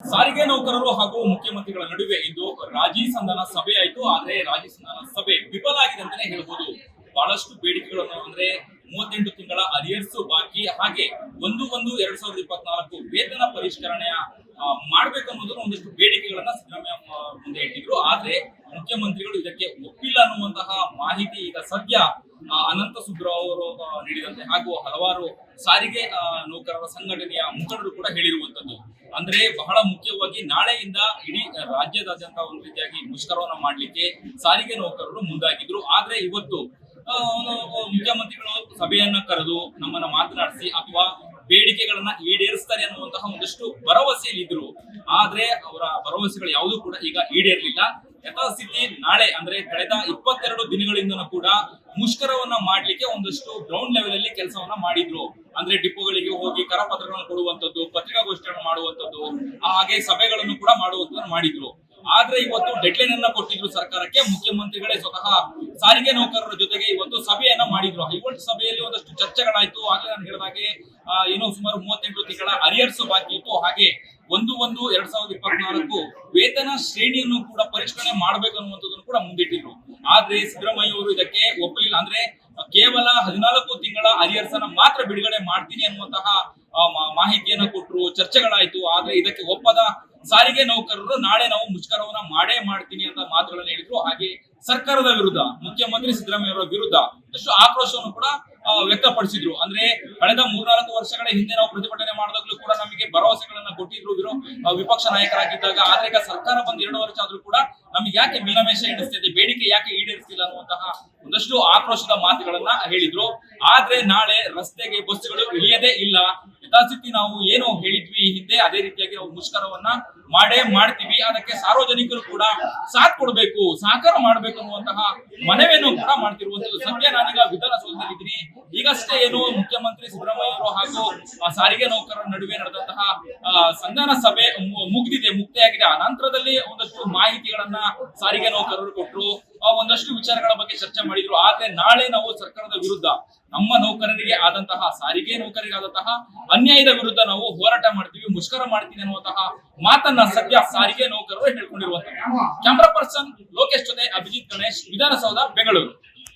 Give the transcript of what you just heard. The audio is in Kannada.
ಸಾರಿಗೆ ನೌಕರರು ಹಾಗೂ ಮುಖ್ಯಮಂತ್ರಿಗಳ ನಡುವೆ ಇಂದು ರಾಜಿ ಸಂಧಾನ ಸಭೆ ಆಯಿತು. ಆದ್ರೆ ರಾಜಿ ಸಂಧಾನ ಸಭೆ ವಿಫಲ ಆಗಿದೆ ಅಂತಾನೆ ಹೇಳ್ಬೋದು. ಬಹಳಷ್ಟು ಬೇಡಿಕೆಗಳನ್ನು ಅಂದ್ರೆ ಮೂವತ್ತೆಂಟು ತಿಂಗಳ ಅರಿಯರ್ಸ್ ಬಾಕಿ. ಹಾಗೆ ಒಂದು ಒಂದು ಎರಡ್ ಸಾವಿರದ ಇಪ್ಪತ್ನಾಲ್ಕು ವೇತನ ಪರಿಷ್ಕರಣೆ ಮಾಡಬೇಕು ಅನ್ನೋದನ್ನ ಒಂದಷ್ಟು ಬೇಡಿಕೆಗಳನ್ನ ಸಿದ್ದರಾಮಯ್ಯ ಮುಂದೆ ಇಟ್ಟಿದ್ರು. ಆದ್ರೆ ಮುಖ್ಯಮಂತ್ರಿಗಳು ಇದಕ್ಕೆ ಒಪ್ಪಿಲ್ಲ ಅನ್ನುವಂತಹ ಮಾಹಿತಿ ಈಗ ಸದ್ಯ ಅನಂತ ಸುಬ್ರಾವ್ ಅವರು ನೀಡಿದಂತೆ ಹಾಗೂ ಹಲವಾರು ಸಾರಿಗೆ ನೌಕರರ ಸಂಘಟನೆಯ ಮುಖಂಡರು ಕೂಡ ಹೇಳಿರುವಂತದ್ದು. ಅಂದ್ರೆ ಬಹಳ ಮುಖ್ಯವಾಗಿ ನಾಳೆಯಿಂದ ಇಡೀ ರಾಜ್ಯದಾದ್ಯಂತ ಒಂದು ರೀತಿಯಾಗಿ ಮುಷ್ಕರವನ್ನ ಮಾಡ್ಲಿಕ್ಕೆ ಸಾರಿಗೆ ನೌಕರರು ಮುಂದಾಗಿದ್ರು. ಆದ್ರೆ ಇವತ್ತು ಮುಖ್ಯಮಂತ್ರಿಗಳು ಸಭೆಯನ್ನ ಕರೆದು ನಮ್ಮನ್ನ ಮಾತನಾಡಿಸಿ ಅಥವಾ ಬೇಡಿಕೆಗಳನ್ನ ಈಡೇರಿಸ್ತಾರೆ ಅನ್ನುವಂತಹ ಒಂದಷ್ಟು ಭರವಸೆಯಲ್ಲಿ ಇದ್ರು. ಆದ್ರೆ ಅವರ ಭರವಸೆಗಳು ಯಾವುದೂ ಕೂಡ ಈಗ ಈಡೇರಲಿಲ್ಲ. ಯಥಾಸ್ಥಿತಿ ನಾಳೆ, ಅಂದ್ರೆ ಕಳೆದ ಇಪ್ಪತ್ತೆರಡು ದಿನಗಳಿಂದನೂ ಕೂಡ ಮುಷ್ಕರವನ್ನ ಮಾಡ್ಲಿಕ್ಕೆ ಒಂದಷ್ಟು ಗ್ರೌಂಡ್ ಲೆವೆಲ್ ಅಲ್ಲಿ ಕೆಲಸವನ್ನ ಮಾಡಿದ್ರು. ಅಂದ್ರೆ ಡಿಪೋಗಳಿಗೆ ಹೋಗಿ ಕರಪತ್ರಗಳನ್ನು ಕೊಡುವಂತದ್ದು ಪತ್ರಿಕಾಗೋಷ್ಠಿಗಳನ್ನು ಮಾಡುವಂತದ್ದು ಹಾಗೆ ಸಭೆಗಳನ್ನು ಕೂಡ ಮಾಡುವಂತದ್ದು ಮಾಡಿದ್ರು. ಆದ್ರೆ ಇವತ್ತು ಡೆಡ್ಲೈನ್ ಅನ್ನ ಕೊಟ್ಟಿದ್ರು ಸರ್ಕಾರಕ್ಕೆ, ಮುಖ್ಯಮಂತ್ರಿಗಳೇ ಸ್ವತಃ ಸಾರಿಗೆ ನೌಕರರ ಜೊತೆಗೆ ಇವತ್ತು ಸಭೆಯನ್ನ ಮಾಡಿದ್ರು. ಇವತ್ತು ಸಭೆಯಲ್ಲಿ ಒಂದಷ್ಟು ಚರ್ಚೆಗಳಾಯ್ತು. ಆಗ್ಲೇ ನಾನು ಹೇಳಿದಾಗೆ ಏನೋ ಸುಮಾರು ಮೂವತ್ತೆಂಟು ತಿಂಗಳ ಅರಿಯರ್ಸ್ ಬಾಕಿ ಇತ್ತು. ಹಾಗೆ ಒಂದು ಒಂದು ಎರಡ್ ಸಾವಿರದ ಇಪ್ಪತ್ನಾಲ್ಕು ವೇತನ ಶ್ರೇಣಿಯನ್ನು ಕೂಡ ಪರಿಷ್ಕರಣೆ ಮಾಡಬೇಕು ಅನ್ನುವಂಥದ್ದನ್ನು ಕೂಡ ಮುಂದಿಟ್ಟಿದ್ರು. ಆದ್ರೆ ಸಿದ್ದರಾಮಯ್ಯ ಅವರು ಇದಕ್ಕೆ ಒಪ್ಪಲಿಲ್ಲ. ಅಂದ್ರೆ ಕೇವಲ ಹದಿನಾಲ್ಕು ತಿಂಗಳ ಅರಿಯರ್ಸ್ ಅನ್ನ ಮಾತ್ರ ಬಿಡುಗಡೆ ಮಾಡ್ತೀನಿ ಅನ್ನುವಂತಹ ಮಾಹಿತಿಯನ್ನ ಕೊಟ್ಟರು ಚರ್ಚೆಗಳಾಯ್ತು. ಆದ್ರೆ ಇದಕ್ಕೆ ಒಪ್ಪದ ಸಾರಿಗೆ ನೌಕರರು ನಾಳೆ ನಾವು ಮುಷ್ಕರವನ್ನ ಮಾಡೇ ಮಾಡ್ತೀನಿ ಅಂತ ಮಾತುಗಳನ್ನ ಹೇಳಿದ್ರು. ಹಾಗೆ ಸರ್ಕಾರದ ವಿರುದ್ಧ, ಮುಖ್ಯಮಂತ್ರಿ ಸಿದ್ದರಾಮಯ್ಯ ಅವರ ವಿರುದ್ಧ ಆಕ್ರೋಶವನ್ನು ಕೂಡ ವ್ಯಕ್ತಪಡಿಸಿದ್ರು. ಅಂದ್ರೆ ಕಳೆದ ಮೂರ್ನಾಲ್ಕು ವರ್ಷಗಳ ಹಿಂದೆ ನಾವು ಪ್ರತಿಭಟನೆ ಮಾಡಿದಾಗ್ಲೂ ಕೂಡ ನಮಗೆ ಭರವಸೆಗಳನ್ನ ಕೊಟ್ಟಿದ್ರು ಇವರು. ವಿಪಕ್ಷ ನಾಯಕರಾಗಿದ್ದಾಗ ಆದ್ರೆ ಈಗ ಸರ್ಕಾರ ಬಂದ್ ಎರಡು ವರ್ಷ ಆದ್ರೂ ಕೂಡ ನಮ್ಗೆ ಯಾಕೆ ಮೀನಮೇಷ ಇಡಿಸ್ತಿದೆ ಬೇಡಿಕೆ ಯಾಕೆ ಈಡೇರಿಸ್ತಿಲ್ಲ ಅನ್ನುವಂತಹ ಒಂದಷ್ಟು ಆಕ್ರೋಶದ ಮಾತುಗಳನ್ನ ಹೇಳಿದ್ರು. ಆದ್ರೆ ನಾಳೆ ರಸ್ತೆಗೆ ಬಸ್ಗಳು ಇಳಿಯದೇ ಇಲ್ಲ. ಯಥಾಸ್ಥಿತಿ ನಾವು ಏನು ಹೇಳಿದ್ವಿ ಹಿಂದೆ, ಅದೇ ರೀತಿಯಾಗಿ ನಾವು ಮುಷ್ಕರವನ್ನ ಮಾಡೇ ಮಾಡ್ತೀವಿ. ಅದಕ್ಕೆ ಸಾರ್ವಜನಿಕರು ಕೂಡ ಸಾಥ್ ಕೊಡಬೇಕು, ಸಹಕಾರ ಮಾಡಬೇಕು ಅನ್ನುವಂತಹ ಮನವಿಯನ್ನು ಕೂಡ ಮಾಡ್ತಿರುವಂತದ್ದು ಸದ್ಯ ನಾನೀಗ ವಿಧಾನಸೌಧದಲ್ಲಿದ್ದೀನಿ. ಈಗಷ್ಟೇ ಏನು ಮುಖ್ಯಮಂತ್ರಿ ಸಿದ್ದರಾಮಯ್ಯ ಅವರು ಹಾಗೂ ಸಾರಿಗೆ ನೌಕರರ ನಡುವೆ ನಡೆದಂತಹ ಸಂಧಾನ ಸಭೆ ಮುಗಿದಿದೆ, ಮುಕ್ತೆಯಾಗಿದೆ. ಆ ನಂತರದಲ್ಲಿ ಒಂದಷ್ಟು ಮಾಹಿತಿಗಳನ್ನ ಸಾರಿಗೆ ನೌಕರರು ಕೊಟ್ಟರು ಒಂದಷ್ಟು ವಿಚಾರಗಳ ಬಗ್ಗೆ ಚರ್ಚೆ ಮಾಡಿದ್ರು, ಆದ್ರೆ ನಾಳೆ ನಾವು ಸರ್ಕಾರದ ವಿರುದ್ಧ, ನಮ್ಮ ನೌಕರರಿಗೆ ಆದಂತಹ, ಸಾರಿಗೆ ನೌಕರಿಗಾದಂತಹ ಅನ್ಯಾಯದ ವಿರುದ್ಧ ನಾವು ಹೋರಾಟ ಮಾಡ್ತೀವಿ, ಮುಷ್ಕರ ಮಾಡ್ತೀವಿ ಅನ್ನುವಂತಹ ಮಾತನ್ನ ಸದ್ಯ ಸಾರಿಗೆ ನೌಕರರು ಹೇಳ್ಕೊಂಡಿರುವಂತಹ ಕ್ಯಾಮ್ರಾ ಪರ್ಸನ್ ಲೋಕೇಶ್ ಜೊತೆ ಅಭಿಜಿತ್ ಗಣೇಶ್, ವಿಧಾನಸೌಧ, ಬೆಂಗಳೂರು.